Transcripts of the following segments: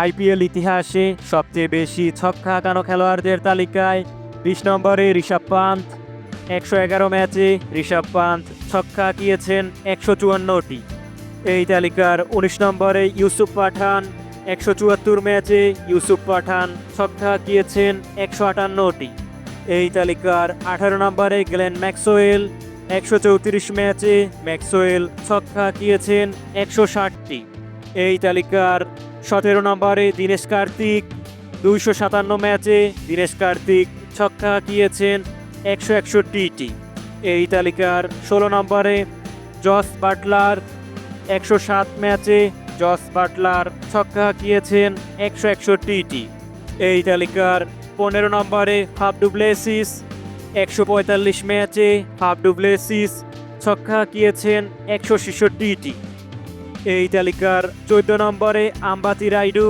IPL ইতিহাসে সবচেয়ে বেশি ছক্কা হাঁকানো খেলোয়াড়দের তালিকায় বিশ নম্বরে ঋষভ পান্ত একশো এগারো ম্যাচে ঋষভ পান্ত ছক্কা হাঁকিয়েছেন একশো চুয়ান্নটি। এই তালিকার উনিশ নম্বরে ইউসুফ পাঠান, একশো চুয়াত্তর ম্যাচে ইউসুফ পাঠান ছক্কা হাঁকিয়েছেন একশো আটান্নটি। এই তালিকার আঠারো নম্বরে গ্লেন ম্যাক্সওয়েল, একশো চৌত্রিশ ম্যাচে ম্যাক্সওয়েল ছক্কা হাঁকিয়েছেন একশো ষাটটি। এই তালিকার সতেরো নম্বরে দীনেশ কার্তিক, দুইশো সাতান্ন ম্যাচে দীনেশ কার্তিক ছক্কা হাঁকিয়েছেন একশো একষট্টিটি। এই তালিকার ষোলো নম্বরে জস বাটলার, একশো সাত ম্যাচে জস বাটলার ছক্কা হাঁকিয়েছেন একশো একষট্টিটি। এই তালিকার পনেরো নম্বরে হাফ ডুপ্লেসিস একশো পঁয়তাল্লিশ ম্যাচে হাফ ডুপ্লেসিস ছক্কা হাঁকিয়েছেন একশো ছেষট্টিটি। এই তালিকার চোদ্দ নম্বরে আম্বাতি রাইডু।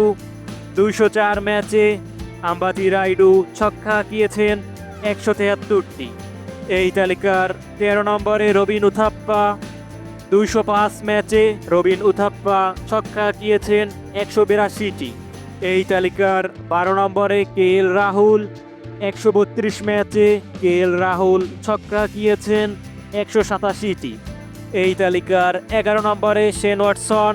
দুইশো চার ম্যাচে আম্বাতি রাইডু ছক্কা হাঁকিয়েছেন একশো তেহাত্তরটি। এই তালিকার তেরো নম্বরে রবিন উথাপ্পা। দুইশো পাঁচ ম্যাচে রবিন উথাপ্পা ছক্কা হাঁকিয়েছেন একশো বিরাশিটি। এই তালিকার বারো নম্বরে কে এল রাহুল। একশো বত্রিশ ম্যাচে কে এল রাহুল ছক্কা হাঁকিয়েছেন একশো সাতাশিটি। এই তালিকার এগারো নম্বরে শেন ওয়াটসন।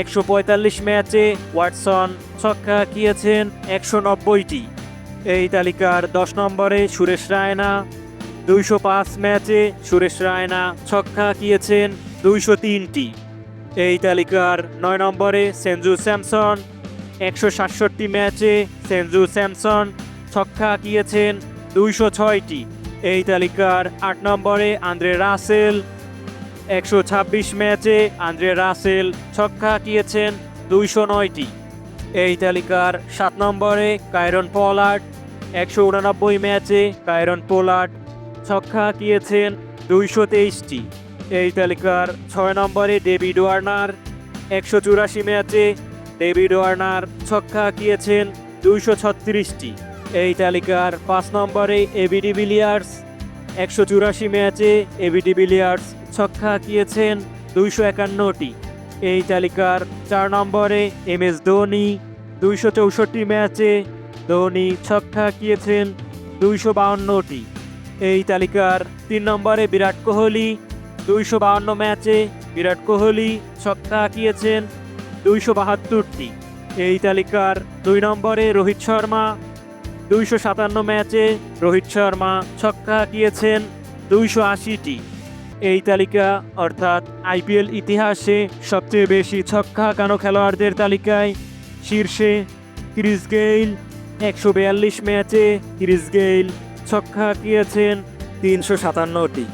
একশো পঁয়তাল্লিশ ম্যাচে ওয়াটসন ছক্কা হাঁকিয়েছেন একশো নব্বইটি। এই তালিকার দশ নম্বরে সুরেশ রায়না। দুইশো পাঁচ ম্যাচে সুরেশ রায়না ছক্কা হাঁকিয়েছেন দুইশো তিনটি। এই তালিকার নয় নম্বরে সেঞ্জু স্যামসন। একশো সাতষট্টি ম্যাচে সেঞ্জু স্যামসন ছক্কা হাঁকিয়েছেন দুইশো ছয়টি। এই তালিকার আট নম্বরে আন্দ্রে রাসেল। একশো ছাব্বিশ ম্যাচে আন্দ্রে রাসেল ছক্কা হাঁকিয়েছেন দুইশো নয়টি। এই তালিকার সাত নম্বরে কায়রন পোলার্ড। একশো উনানব্বই ম্যাচে কায়রন পোলার্ড ছক্কা হাঁকিয়েছেন দুইশো তেইশটি। এই তালিকার ছয় নম্বরে ডেভিড ওয়ার্নার। একশো চুরাশি ম্যাচে ডেভিড ওয়ার্নার ছক্কা হাঁকিয়েছেন দুইশো ছত্রিশটি। এই তালিকার পাঁচ নম্বরে এবিডি বিলিয়ার্স। একশো চুরাশি ম্যাচে এবিডি বিলিয়ার্স ছক্কা হাঁকিয়েছেন দুইশো একান্নটি। এই তালিকার চার নম্বরে এম এস ধোনি, দুইশো চৌষট্টি ম্যাচে ধোনি ছক্কা হাঁকিয়েছেন দুইশো বাউন্নটি। এই তালিকার তিন নম্বরে বিরাট কোহলি, দুইশো বাউন্ন ম্যাচে বিরাট কোহলি ছক্কা হাঁকিয়েছেন দুইশো বাহাত্তরটি। এই তালিকার দুই নম্বরে রোহিত শর্মা, দুইশো সাতান্ন ম্যাচে রোহিত শর্মা ছক্কা হাঁকিয়েছেন দুইশো আশিটি। এই তালিকা, অর্থাৎ আইপিএল ইতিহাসে সবচেয়ে বেশি ছক্কা হাঁকানো খেলোয়াড়দের তালিকায়? শীর্ষে ক্রিস গেইল, একশো বিয়াল্লিশ ম্যাচে ক্রিস গেইল ছক্কা হাঁকিয়েছেন তিনশো সাতান্নটি।